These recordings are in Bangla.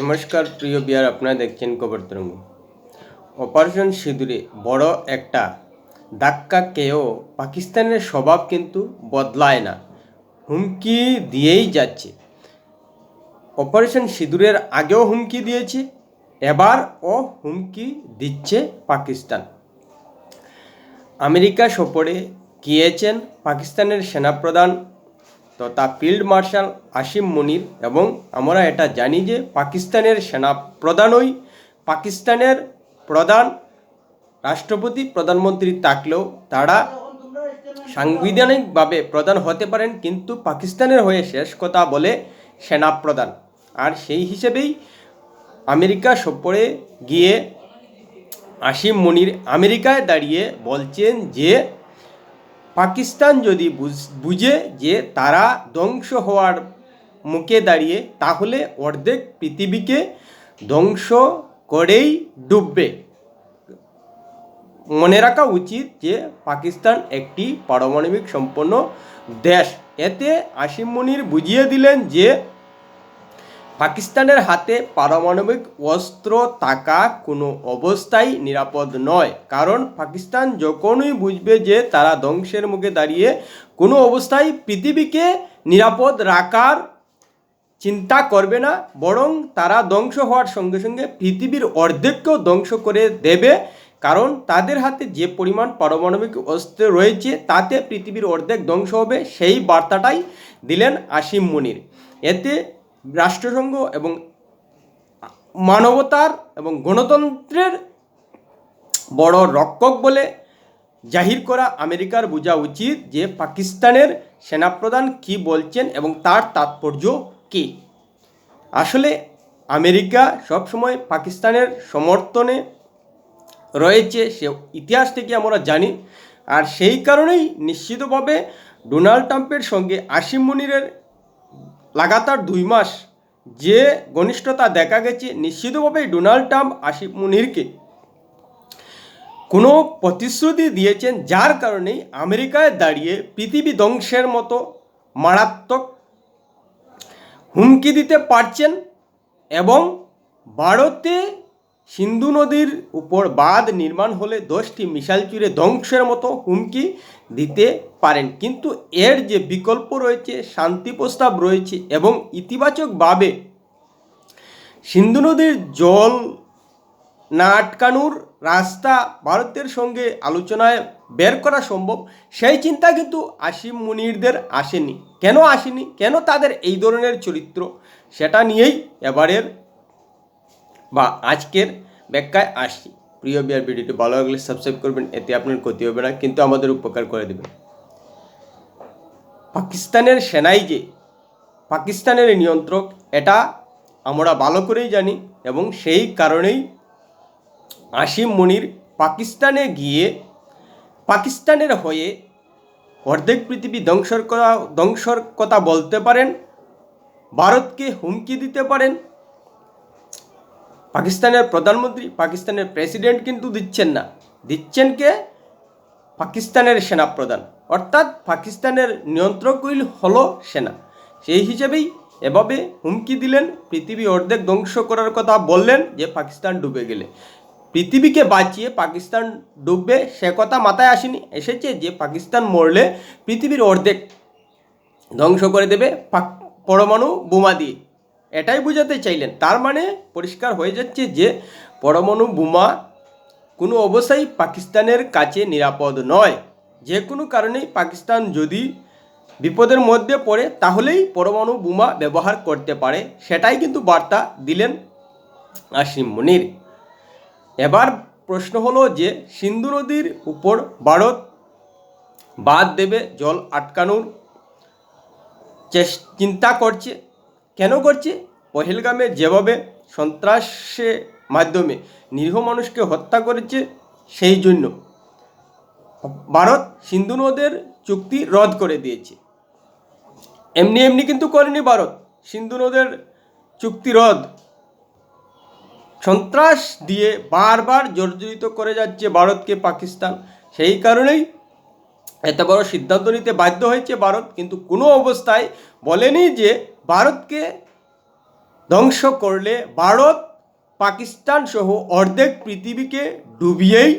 নমস্কার, প্রিয় বিয়ার, আপনারা দেখছেন খবর তরঙ্গ অপারেশন সিঁদুরে বড় একটা ধাক্কা খেয়েও পাকিস্তানের স্বভাব কিন্তু বদলায় না, হুমকি দিয়েই যাচ্ছে। অপারেশন সিঁদুরের আগেও হুমকি দিয়েছে এবার ও হুমকি দিচ্ছে পাকিস্তান। আমেরিকা সফরে গিয়েছেন পাকিস্তানের সেনাপ্রধান তথা ফিল্ড মার্শাল আসিম মনির এবং আমরা এটা জানি যে পাকিস্তানের সেনা প্রধানই। পাকিস্তানের প্রধান রাষ্ট্রপতি, প্রধানমন্ত্রী থাকলেও তারা সাংবিধানিকভাবে প্রধান হতে পারেন, কিন্তু পাকিস্তানের হয়ে শেষ কথা বলে সেনাপ্রধান আর সেই হিসেবেই আমেরিকা সফরে গিয়ে আসিম মনির আমেরিকায় দাঁড়িয়ে বলছেন যে পাকিস্তান যদি বুঝ- যে তারা ধ্বংস হওয়ার মুখে দাঁড়িয়ে, তাহলে অর্ধেক পৃথিবীকে ধ্বংস করেই ডুববে। মনে রাখা উচিত যে পাকিস্তান একটি পারমাণবিক সম্পন্ন দেশ। এতে আসিম মনির বুঝিয়ে দিলেন যে পাকিস্তানের হাতে পারমাণবিক অস্ত্র থাকা কোনো অবস্থায় নিরাপদ নয়। কারণ পাকিস্তান যখনই বুঝবে যে তারা ধ্বংসের মুখে দাঁড়িয়ে কোনো অবস্থায় পৃথিবীকে নিরাপদ রাখার চিন্তা করবে না, বরং তারা ধ্বংস হওয়ার সঙ্গে সঙ্গে পৃথিবীর অর্ধেককেও ধ্বংস করে দেবে। কারণ তাদের হাতে যে পরিমাণ পারমাণবিক অস্ত্র রয়েছে, তাতে পৃথিবীর অর্ধেক ধ্বংস হবে, সেই বার্তাটাই দিলেন আসিম মনির। এতে রাষ্ট্রসংঘ এবং মানবতার এবং গণতন্ত্রের বড় রক্ষক বলে জাহির করা আমেরিকার বোঝা উচিত যে পাকিস্তানের সেনাপ্রধান কি বলছেন এবং তার তাৎপর্য কী। আসলে আমেরিকা সবসময় পাকিস্তানের সমর্থনে রয়েছে, সে ইতিহাস থেকে আমরা জানি। আর সেই কারণেই নিশ্চিতভাবে ডোনাল্ড ট্রাম্পের সঙ্গে আসিম মনিরের লাগাতার দুই মাস যে ঘনিষ্ঠতা দেখা গেছে, নিশ্চিতভাবেই ডোনাল্ড ট্রাম্প আসিফ মুনিরকে কোনো প্রতিশ্রুতি দিয়েছেন, যার কারণেই আমেরিকায় দাঁড়িয়ে পৃথিবী ধ্বংসের মতো মারাত্মক হুমকি দিতে পারছেন এবং ভারতে সিন্ধু নদীর উপর বাঁধ নির্মাণ হলে দশটি মিসাইল চুরে ধ্বংসের মতো হুমকি দিতে পারেন। কিন্তু এর যে বিকল্প রয়েছে, শান্তি প্রস্তাব রয়েছে এবং ইতিবাচকভাবে সিন্ধু নদীর জল না আটকানোর রাস্তা ভারতের সঙ্গে আলোচনায় বের করা সম্ভব, সেই চিন্তা কিন্তু আসিম মুনিরদের আসেনি। কেন আসেনি? কেন তাদের এই ধরনের চরিত্র? সেটা নিয়েই এবারের বা আজকের ব্যাখ্যায় আসছি। প্রিয় বিয়ার ভিডিওটি ভালো লাগলে সাবস্ক্রাইব করবেন, এতে আপনার ক্ষতি হবে না, কিন্তু আমাদের উপকার করে দেবেন পাকিস্তানের সেনাই যে, পাকিস্তানের নিয়ন্ত্রক, এটা আমরা ভালো করেই জানি এবং সেই কারণেই আসিম মনির পাকিস্তানে গিয়ে, পাকিস্তানের হয়ে অর্ধেক পৃথিবী ধ্বংসর করা ধ্বংসর কথা বলতে পারেন, ভারতকে হুমকি দিতে পারেন পাকিস্তানের প্রধানমন্ত্রী, পাকিস্তানের প্রেসিডেন্ট কিন্তু দিচ্ছেন না। দিচ্ছেন কে? পাকিস্তানের সেনাপ্রধান। অর্থাৎ পাকিস্তানের নিয়ন্ত্রকই হলো সেনা। সেই হিসেবেই এভাবে হুমকি দিলেন, পৃথিবী অর্ধেক ধ্বংস করার কথা বললেন যে পাকিস্তান ডুবে গেলে। পৃথিবীকে বাঁচিয়ে পাকিস্তান ডুববে সে কথা মাথায় আসেনি। এসেছে যে পাকিস্তান মরলে পৃথিবীর অর্ধেক ধ্বংস করে দেবে পাক- পরমাণু বোমা দিয়ে। এটাই বোঝাতে চাইলেন। তার মানে পরিষ্কার হয়ে যাচ্ছে যে পরমাণু বোমা কোনো অবস্থায় পাকিস্তানের কাছে নিরাপদ নয়। যে কোনো কারণেই পাকিস্তান যদি বিপদের মধ্যে পড়ে, তাহলেই পরমাণু বোমা ব্যবহার করতে পারে। সেটাই কিন্তু বার্তা দিলেন আসিম মনির। এবার প্রশ্ন হলো যে, সিন্ধু নদীর উপর ভারত বাদ দেবে, জল আটকানোর চেস- চিন্তা করছে? কেন করছে? পহেলগামে যেভাবে সন্ত্রাসের মাধ্যমে নিরীহ মানুষকে হত্যা করেছে, সেই জন্য ভারত সিন্ধু নদের চুক্তি রদ করে দিয়েছে। এমনি এমনি কিন্তু করেনি ভারত সিন্ধু নদের চুক্তি রদ। সন্ত্রাস দিয়ে বারবার জর্জরিত করে যাচ্ছে ভারতকে পাকিস্তান। সেই কারণেই এত বড় সিদ্ধান্ত নিতে বাধ্য হয়েছে ভারত। কিন্তু কোনো অবস্থায় বলেনি যে ভারতকে ধ্বংস করলে ভারত, পাকিস্তান সহ অর্ধেক পৃথিবীকে ডুবিয়েই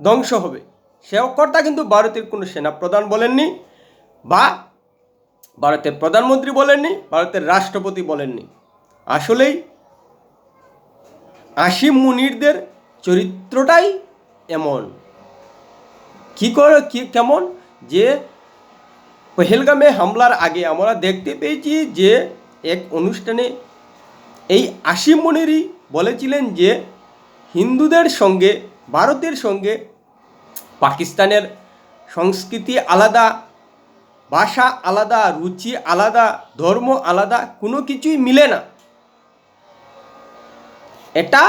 ধ্বংস হবে। সে কথা কিন্তু ভারতের কোনো সেনাপ্রধান বলেননি বা ভারতের প্রধানমন্ত্রী বলেননি, ভারতের রাষ্ট্রপতি বলেননি। আসলেই আসিম মুনিরদের চরিত্রটাই এমন। কি করে, কি, কেমন? যে পহেলগামে হামলার আগে আমরা দেখতে পেয়েছি যে এক অনুষ্ঠানে এই আসিম মুনিরই বলেছিলেন যে, হিন্দুদের সঙ্গে, ভারতের সঙ্গে পাকিস্তানের সংস্কৃতি আলাদা, ভাষা আলাদা, রুচি আলাদা, ধর্ম আলাদা, কোনো কিছুই মিলে না। এটা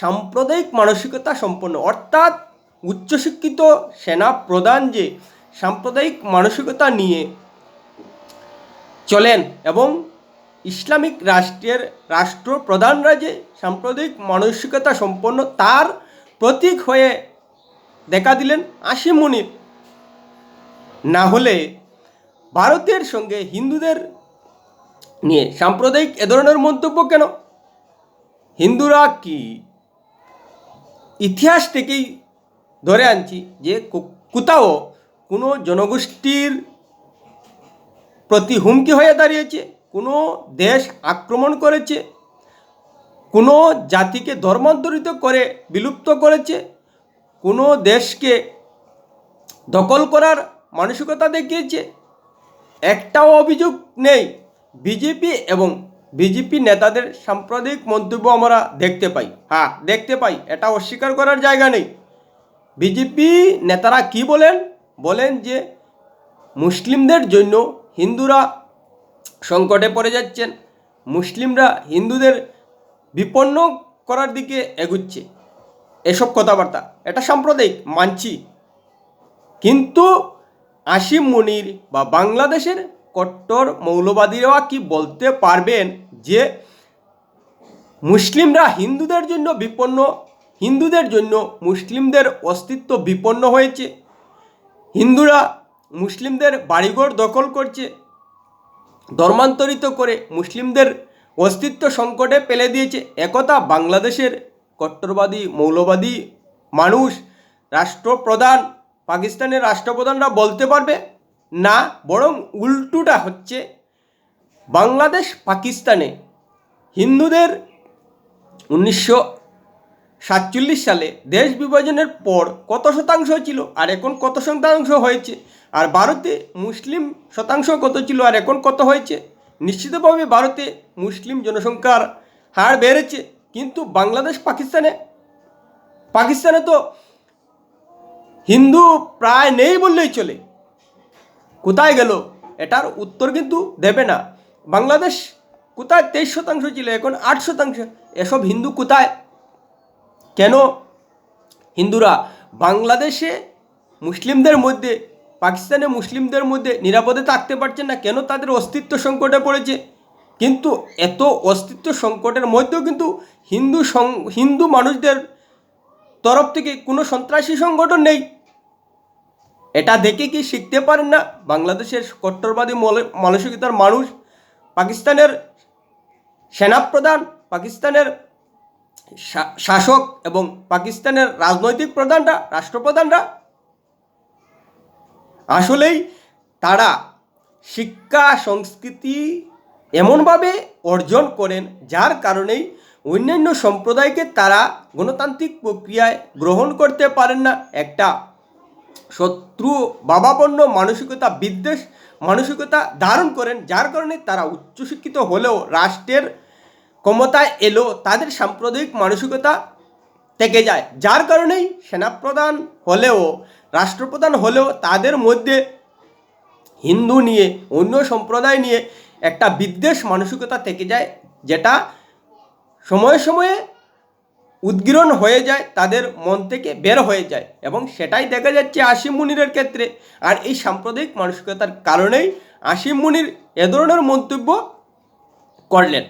সাম্প্রদায়িক মানসিকতা সম্পন্ন। অর্থাৎ উচ্চশিক্ষিত সেনা প্রধান যে সাম্প্রদায়িক মানসিকতা নিয়ে চলেন এবং ইসলামিক রাষ্ট্রের রাষ্ট্রপ্রধানরা যে সাম্প্রদায়িক মানসিকতা সম্পন্ন তার প্রতীক হয়ে দেখা দিলেন আসিম মুনির। না হলে ভারতের সঙ্গে হিন্দুদের নিয়ে সাম্প্রদায়িক এ ধরনের মন্তব্য কেন? হিন্দুরা কি ইতিহাস থেকেই ধরে আনছি যে কোথাও কোনো জনগোষ্ঠীর প্রতি হুমকি হয়ে দাঁড়িয়েছে? কোনো দেশ আক্রমণ করেছে, কোনো জাতিকে ধর্মান্তরিত করে বিলুপ্ত করেছে, কোনো দেশকে দখল করার মানসিকতা দেখিয়েছে, একটাও অভিযোগ নেই। বিজেপি এবং বিজেপি নেতাদের সাম্প্রদায়িক মন্তব্য আমরা দেখতে পাই। হ্যাঁ দেখতে পাই। এটা অস্বীকার করার জায়গা নেই। বিজেপি নেতারা কি বলেন? বলেন যে, মুসলিমদের জন্য হিন্দুরা সংকটে পড়ে যাচ্ছেন। মুসলিমরা হিন্দুদের বিপন্ন করার দিকে এগুচ্ছে। এসব কথাবার্তা, এটা সাম্প্রদায়িক, মানছি। কিন্তু আসিম মুনির বা বাংলাদেশের কট্টর মৌলবাদীরা কি বলতে পারবেন যে মুসলিমরা হিন্দুদের জন্য বিপন্ন, হিন্দুদের জন্য মুসলিমদের অস্তিত্ব বিপন্ন হয়েছে। হিন্দুরা মুসলিমদের বাড়িঘর দখল করছে। ধর্মান্তরিত করে মুসলিমদের অস্তিত্ব সংকটে ফেলে দিয়েছে একথা বাংলাদেশের কট্টরবাদী, মৌলবাদী মানুষ, রাষ্ট্রপ্রধান, পাকিস্তানের রাষ্ট্রপ্রধানরা বলতে পারবে না, বরং উল্টুটা হচ্ছে বাংলাদেশ পাকিস্তানে হিন্দুদের উনিশশো সাতচল্লিশ সালে দেশ বিভাজনের পর কত শতাংশ ছিল আর এখন কত শতাংশ হয়েছে? আর ভারতে মুসলিম শতাংশ কত ছিল আর এখন কত হয়েছে? নিশ্চিতভাবে ভারতে মুসলিম জনসংখ্যার হার বেড়েছে, কিন্তু বাংলাদেশ পাকিস্তানে পাকিস্তানে তো হিন্দু প্রায় নেই বললেই চলে। কোথায় গেল? এটার উত্তর কিন্তু দেবে না। বাংলাদেশ কোথায় তেইশ শতাংশ ছিল, এখন আট শতাংশ। এসব হিন্দু কোথায়? কেন? হিন্দুরা, বাংলাদেশে মুসলিমদের মধ্যে পাকিস্তানে মুসলিমদের মধ্যে নিরাপদে থাকতে পারছেন না, কেন তাদের অস্তিত্ব সংকটে পড়েছে? কিন্তু এত অস্তিত্ব সংকটের মধ্যেও কিন্তু হিন্দু সং, হিন্দু মানুষদের তরফ থেকে কোনো সন্ত্রাসী সংগঠন নেই। এটা দেখে কি শিখতে পারেন না? বাংলাদেশের কট্টরবাদী মানসিকতার মানুষ, পাকিস্তানের সেনাপ্রধান, পাকিস্তানের শাসক এবং পাকিস্তানের রাজনৈতিক প্রধানরা, রাষ্ট্রপ্রধানরা আসলেই তারা শিক্ষা, সংস্কৃতি এমনভাবে অর্জন করেন, যার কারণেই অন্যান্য সম্প্রদায়কে তারা গণতান্ত্রিক প্রক্রিয়ায় গ্রহণ করতে পারেন না। একটা শত্রু বাবাপন্ন মানসিকতা, বিদ্বেষ মানসিকতা ধারণ করেন, যার কারণে তারা উচ্চশিক্ষিত হলেও রাষ্ট্রের ক্ষমতায় এলো, তাদের সাম্প্রদায়িক মানসিকতা থেকে যায়, যার কারণেই সেনাপ্রধান হলেও রাষ্ট্রপ্রধান হলেও তাদের মধ্যে হিন্দু নিয়ে, অন্য সম্প্রদায় নিয়ে একটা বিদ্বেষ মানসিকতা থেকে যায়, যেটা সময়ে সময়ে উদ্গীরণ হয়ে যায়, তাদের মন থেকে বের হয়ে যায় এবং সেটাই দেখা যাচ্ছে আসিম মুনিরের ক্ষেত্রে। আর এই সাম্প্রদায়িক মানসিকতার কারণেই আসিম মুনির এ ধরনের মন্তব্য করলেন।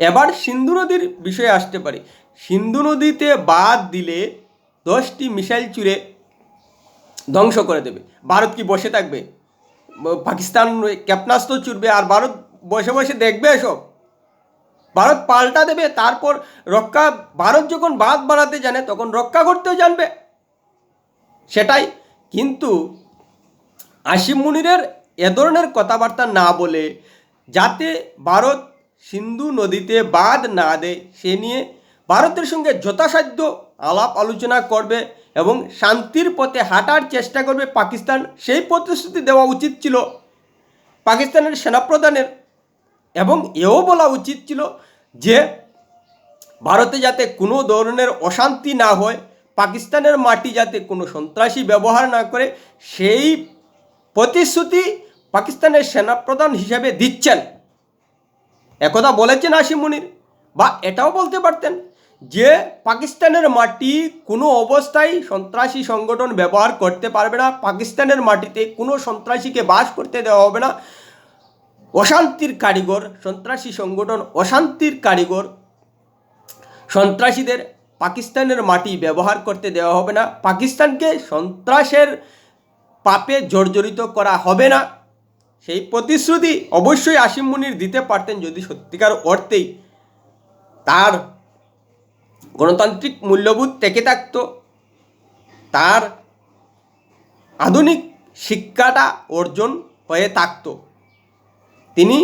এবার সিন্ধু নদীর বিষয়ে আসতে পারি। সিন্ধু নদীতে বাদ দিলে দশটি মিসাইল চুরে ধ্বংস করে দেবে। ভারত কি বসে থাকবে? পাকিস্তান ক্ষেপণাস্ত্র চুরবে আর ভারত বসে বসে দেখবে এসব? ভারত পাল্টা দেবে, তারপর রক্ষা, ভারত যখন বাঁধ বাড়াতে জানে, তখন রক্ষা করতেও জানবে। সেটাই। কিন্তু আসিম মুনিরের এ ধরনের কথাবার্তা না বলে, যাতে ভারত সিন্ধু নদীতে বাঁধ না দেয়, সে নিয়ে ভারতের সঙ্গে যথাসাধ্য আলাপ আলোচনা করবে এবং শান্তির পথে হাঁটার চেষ্টা করবে পাকিস্তান, সেই প্রতিশ্রুতি দেওয়া উচিত ছিল পাকিস্তানের সেনাপ্রধানের। এবং এও বলা উচিত ছিল যে, ভারতে যাতে কোনো ধরনের অশান্তি না হয়, পাকিস্তানের মাটি যাতে কোনো সন্ত্রাসী ব্যবহার না করে, সেই প্রতিশ্রুতি পাকিস্তানের সেনাপ্রধান হিসেবে দিচ্ছেন। একথা বলেছেন আসিম বা এটাও বলতে পারতেন যে পাকিস্তানের মাটি কোনো অবস্থায় সন্ত্রাসী সংগঠন ব্যবহার করতে পারবে না, পাকিস্তানের মাটিতে কোনো সন্ত্রাসীকে বাস করতে দেওয়া হবে না। অশান্তির কারিগর, সন্ত্রাসী সংগঠন অশান্তির কারিগর, সন্ত্রাসীদের পাকিস্তানের মাটি ব্যবহার করতে দেওয়া হবে না। পাকিস্তানকে সন্ত্রাসের পাপে জর্জরিত করা হবে না। সেই প্রতিশ্রুতি অবশ্যই আসিম মুনির দিতে পারতেন যদি সত্যিকার অর্থেই তার গণতান্ত্রিক মূল্যবোধ থেকে থাকতো। তার আধুনিক শিক্ষাটা অর্জন হয়ে থাকতো। তিনি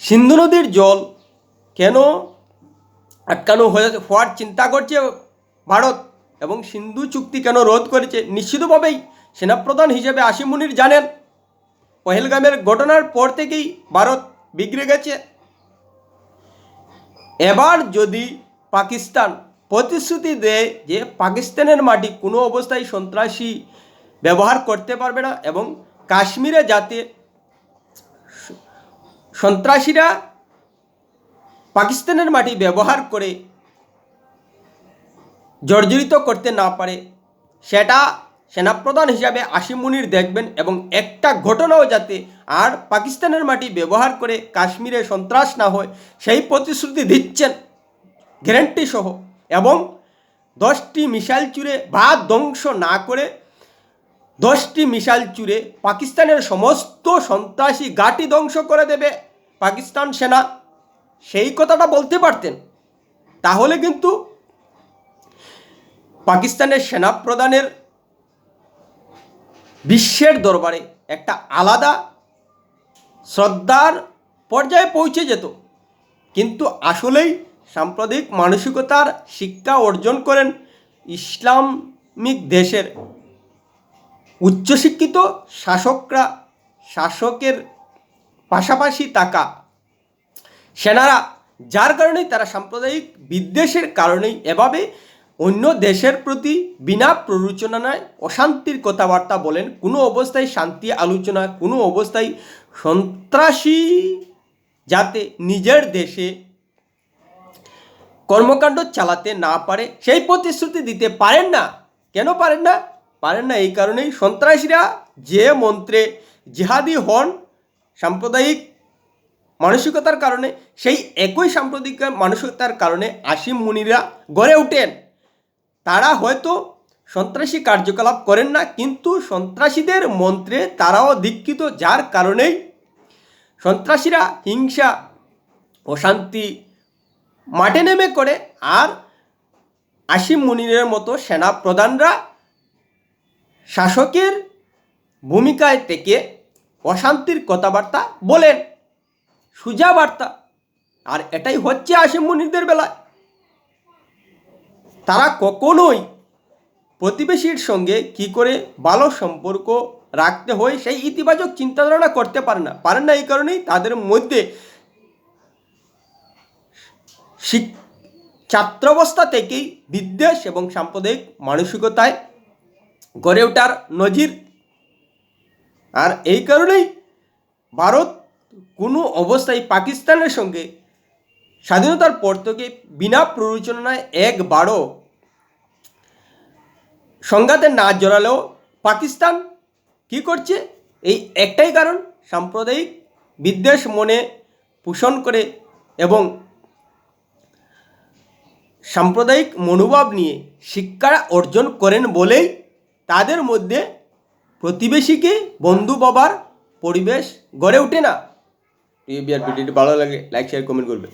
সিন্ধু নদীর জল কেন আটকানো হয়ে হওয়ার চিন্তা করছে ভারত এবং সিন্ধু চুক্তি কেন রোধ করেছে নিশ্চিতভাবেই সেনাপ্রধান হিসেবে আসিম মুনির জানেন। পহেলগামের ঘটনার পর থেকেই ভারত বিগড়ে গেছে। এবার যদি পাকিস্তান প্রতিশ্রুতি দেয় যে পাকিস্তানের মাটি কোনো অবস্থায় সন্ত্রাসী ব্যবহার করতে পারবে না এবং কাশ্মীরে যাতে সন্ত্রাসীরা পাকিস্তানের মাটি ব্যবহার করে জর্জরিত করতে না পারে, সেটা সেনাপ্রধান হিসাবে আসিম মুনির দেখবেন এবং একটা ঘটনাও যাতে আর পাকিস্তানের মাটি ব্যবহার করে কাশ্মীরে সন্ত্রাস না হয়, সেই প্রতিশ্রুতি দিচ্ছেন গ্যারেন্টি সহ এবং দশটি মিসাইল চুরে বা ধ্বংস না করে দশটি মিসাইল চুরে পাকিস্তানের সমস্ত সন্ত্রাসী ঘাঁটি ধ্বংস করে দেবে পাকিস্তান সেনা। সেই কথাটা বলতে পারতেন। তাহলে কিন্তু পাকিস্তানের সেনা প্রধানের বিশ্বের দরবারে একটা আলাদা শ্রদ্ধার পর্যায়ে পৌঁছে যেত। কিন্তু আসলেই সাম্প্রদায়িক মানসিকতার শিক্ষা অর্জন করেন ইসলামিক দেশের উচ্চশিক্ষিত শাসকরা। শাসকের পাশাপাশি থাকা সেনারা, যার কারণেই তারা সাম্প্রদায়িক বিদ্বেষের কারণেই এভাবে অন্য দেশের প্রতি বিনা প্ররোচনায় অশান্তির কথাবার্তা বলেন, কোনো অবস্থায় শান্তি আলোচনা, কোনো অবস্থায় সন্ত্রাসী যাতে নিজের দেশে কর্মকাণ্ড চালাতে না পারে, সেই প্রতিশ্রুতি দিতে পারেন না। কেন পারেন না? পারেন না এই কারণেই সন্ত্রাসীরা যে মন্ত্রে জিহাদি হন, সাম্প্রদায়িক মানসিকতার কারণে, সেই একই সাম্প্রদায়িক মানসিকতার কারণে আসিম মুনিরা গড়ে ওঠেন। তারা হয়তো সন্ত্রাসী কার্যকলাপ করেন না, কিন্তু সন্ত্রাসীদের মন্ত্রে তারাও দীক্ষিত, যার কারণেই সন্ত্রাসীরা হিংসা অশান্তি মাঠে নেমে করে আর আসিম মুনিরের মতো সেনা প্রধানরা শাসকের ভূমিকায় থেকে অশান্তির কথাবার্তা বলেন, সুজা বার্তা। আর এটাই হচ্ছে আসিম মুনিরদের বেলায়। তারা কখনোই প্রতিবেশীর সঙ্গে কি করে ভালো সম্পর্ক রাখতে হয় সেই ইতিবাচক চিন্তাধারণা করতে পারে না। পারেন না এই কারণেই তাদের মধ্যে ছাত্রাবস্থা থেকেই বিদ্বেষ এবং সাম্প্রদায়িক মানসিকতায় গড়ে ওঠার নজির। আর এই কারণেই ভারত কোনো অবস্থায় পাকিস্তানের সঙ্গে স্বাধীনতার পর থেকে বিনা প্ররোচনায় একবারও সংঘাতে না জড়ালেও পাকিস্তান কি করছে? এই একটাই কারণ, সাম্প্রদায়িক বিদ্বেষ মনে পোষণ করে এবং সাম্প্রদায়িক মনোভাব নিয়ে শিক্ষা অর্জন করেন বলেই তাদের মধ্যে প্রতিবেশীকে বন্ধু বাবার পরিবেশ গড়ে ওঠে না। ভিডিওটি ভালো লাগে লাইক শেয়ার কমেন্ট করবে।